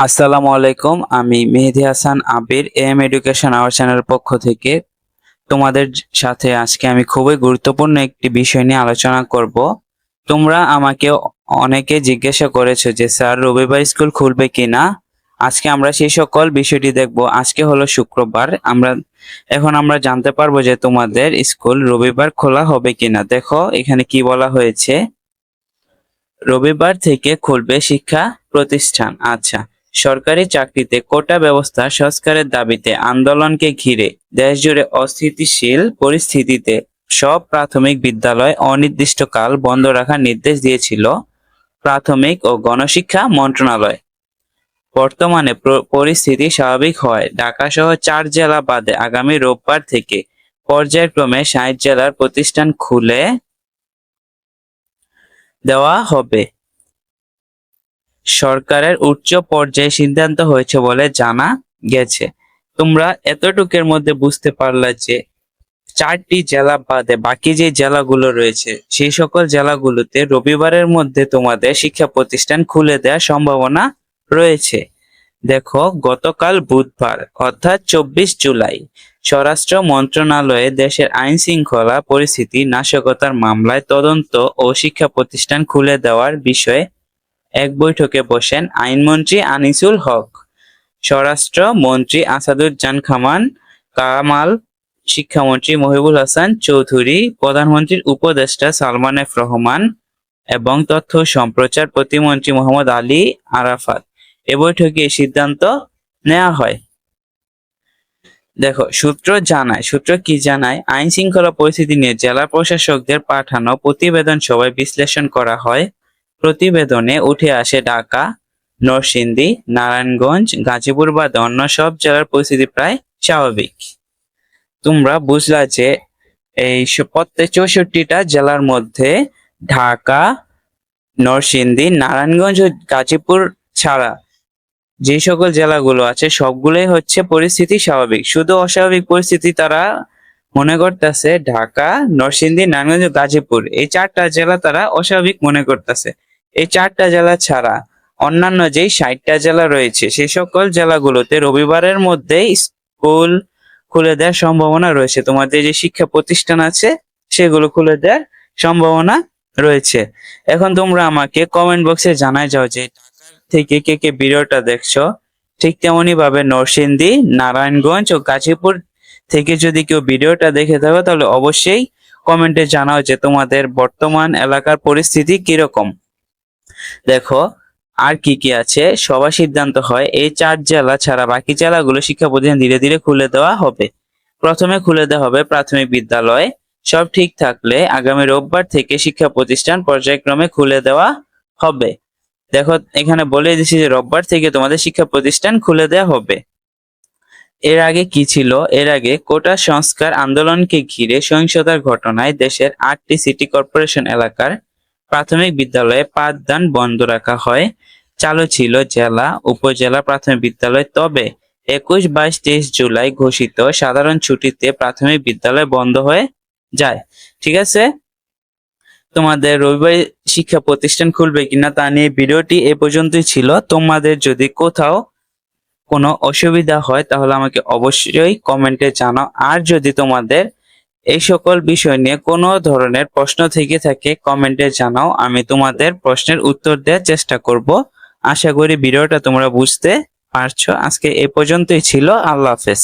আসসালামু আলাইকুম, আমি Mehedi Hasan Abir M education our চ্যানেলের পক্ষ থেকে। তোমাদের সাথে আজকে আমি খুবই গুরুত্বপূর্ণ একটি বিষয় নিয়ে আলোচনা করব। তোমরা আমাকে অনেকে জিজ্ঞাসা করেছ যে, স্যার, রবিবার স্কুল খুলবে কিনা? আজকে আমরা সেই সকল বিষয়টি দেখব। আজকে হলো শুক্রবার। আমরা, এখন আমরা জানতে পারব যে তোমাদের স্কুল রবিবার খোলা হবে কিনা। দেখো, এখানে কি বলা হয়েছে? রবিবার থেকে খুলবে শিক্ষা প্রতিষ্ঠান। আচ্ছা সরকারি চাকরিতে কোটা ব্যবস্থা সংস্কারের দাবিতে আন্দোলনকে ঘিরে দেশজুড়ে অস্থিতিশীল পরিস্থিতিতে সব প্রাথমিক বিদ্যালয় অনির্দিষ্টকাল বন্ধ রাখার নির্দেশ দিয়েছিল প্রাথমিক ও গণশিক্ষা মন্ত্রণালয়। বর্তমানে পরিস্থিতি স্বাভাবিক হয়। ঢাকা সহ চার জেলা বাদে আগামী রোববার থেকে পর্যায়ক্রমে ষাট জেলার প্রতিষ্ঠান খুলে দেওয়া হবে। সরকারের উচ্চ পর্যায়ে সিদ্ধান্ত হয়েছে বলে জানা গেছে। তোমরা এতটুকের মধ্যে বুঝতে পারলে যে চারটি জেলা বাদে বাকি যে জেলাগুলো রয়েছে, সেই সকল জেলাগুলোতে রবিবারের মধ্যে তোমাদের শিক্ষা প্রতিষ্ঠান খুলে দেওয়ার সম্ভাবনা রয়েছে। দেখো, গতকাল বুধবার, অর্থাৎ চব্বিশ জুলাই, স্বরাষ্ট্র মন্ত্রণালয়ে দেশের আইন শৃঙ্খলা পরিস্থিতি, নাশকতার মামলায় তদন্ত ও শিক্ষা প্রতিষ্ঠান খুলে দেওয়ার বিষয়ে এক বৈঠকে বসেন আইনমন্ত্রী আনিসুল হক। স্বরাষ্ট্র মন্ত্রী আসাদুজ্জান খামান, কামাল শিক্ষামন্ত্রী মহিবুল হাসান চৌধুরী, প্রধানমন্ত্রীর উপদেষ্টা সালমান এফ রহমান এবং তথ্য সম্প্রচার প্রতিমন্ত্রী মোহাম্মদ আলী আরাফাত। এ বৈঠকে সিদ্ধান্ত নেওয়া হয়। দেখো, সূত্র জানায়, সূত্র কি জানায়? আইন শৃঙ্খলা পরিস্থিতি নিয়ে জেলা প্রশাসকদের পাঠানো প্রতিবেদন সভায় বিশ্লেষণ করা হয়। প্রতিবেদনে উঠে আসে ঢাকা, নরসিংদী, নারায়ণগঞ্জ, গাজীপুর বাদ অন্য সব জেলার পরিস্থিতি প্রায় স্বাভাবিক। তোমরা বুঝলা যে এই প্রত্যেক চৌষট্টিটা জেলার মধ্যে ঢাকা, নরসিংদী, নারায়ণগঞ্জ ও গাজীপুর ছাড়া যে সকল জেলাগুলো আছে, সবগুলোই হচ্ছে পরিস্থিতি স্বাভাবিক। শুধু অস্বাভাবিক পরিস্থিতি তারা মনে করতেছে, ঢাকা, নরসিংদী, নারায়ণগঞ্জ, গাজীপুর, এই চারটা জেলা তারা অস্বাভাবিক মনে করতেছে। এই চারটা জেলা ছাড়া অন্যান্য যেই ষাটটা জেলা রয়েছে সেই সকল জেলাগুলোতে রবিবারের মধ্যেই স্কুল খুলে দেওয়ার সম্ভাবনা রয়েছে। তোমাদের যে শিক্ষা প্রতিষ্ঠান আছে, সেগুলো খুলে দেওয়ার সম্ভাবনা রয়েছে। এখন তোমরা আমাকে কমেন্ট বক্সে জানাই যাও যে থেকে কে কে ভিডিওটা দেখছ, ঠিক তেমনি ভাবে নরসিংদী, নারায়ণগঞ্জ ও গাজীপুর থেকে যদি কেউ ভিডিওটা দেখে থাকো, তাহলে অবশ্যই কমেন্টে জানাও যে তোমাদের বর্তমান এলাকার পরিস্থিতি কীরকম। দেখো, আর কি কি আছে? সবার সিদ্ধান্ত হয়, এই চার জেলা ছাড়া বাকি জেলাগুলো শিক্ষা প্রতিষ্ঠান ধীরে ধীরে খুলে দেওয়া হবে। প্রথমে খুলে দেওয়া হবে প্রাথমিক বিদ্যালয়। সব ঠিক থাকলে আগামী রোববার থেকে শিক্ষা প্রতিষ্ঠান পর্যায়ক্রমে খুলে দেওয়া হবে। দেখো, এখানে বলে দিচ্ছি যে রোববার থেকে তোমাদের শিক্ষা প্রতিষ্ঠান খুলে দেওয়া হবে। এর আগে কি ছিল? এর আগে কোটা সংস্কার আন্দোলনকে ঘিরে সহিংসতার ঘটনায় দেশের আটটি সিটি কর্পোরেশন এলাকার প্রাথমিক বিদ্যালয়ে পাঠদান বন্ধ রাখা হয়। চালু ছিল জেলা, উপজেলা প্রাথমিক বিদ্যালয়। তবে একুশ বাইশ তেইশ জুলাই ঘোষিত সাধারণ ছুটিতে প্রাথমিক বিদ্যালয় বন্ধ হয়ে যায়। ঠিক আছে? তোমাদের রবিবার শিক্ষা প্রতিষ্ঠান খুলবে কিনা তা নিয়ে ভিডিওটি এ পর্যন্তই ছিল। তোমাদের যদি কোথাও কোনো অসুবিধা হয়, তাহলে আমাকে অবশ্যই কমেন্টে জানাও। আর যদি তোমাদের এই সকল বিষয় নিয়ে কোনো ধরনের প্রশ্ন থেকে থাকে কমেন্টে জানাও। আমি তোমাদের প্রশ্নের উত্তর দেওয়ার চেষ্টা করব। আশা করি ভিডিওটা তোমরা বুঝতে পারছ। আজকে এ পর্যন্তই ছিল। আল্লাহ হাফেজ।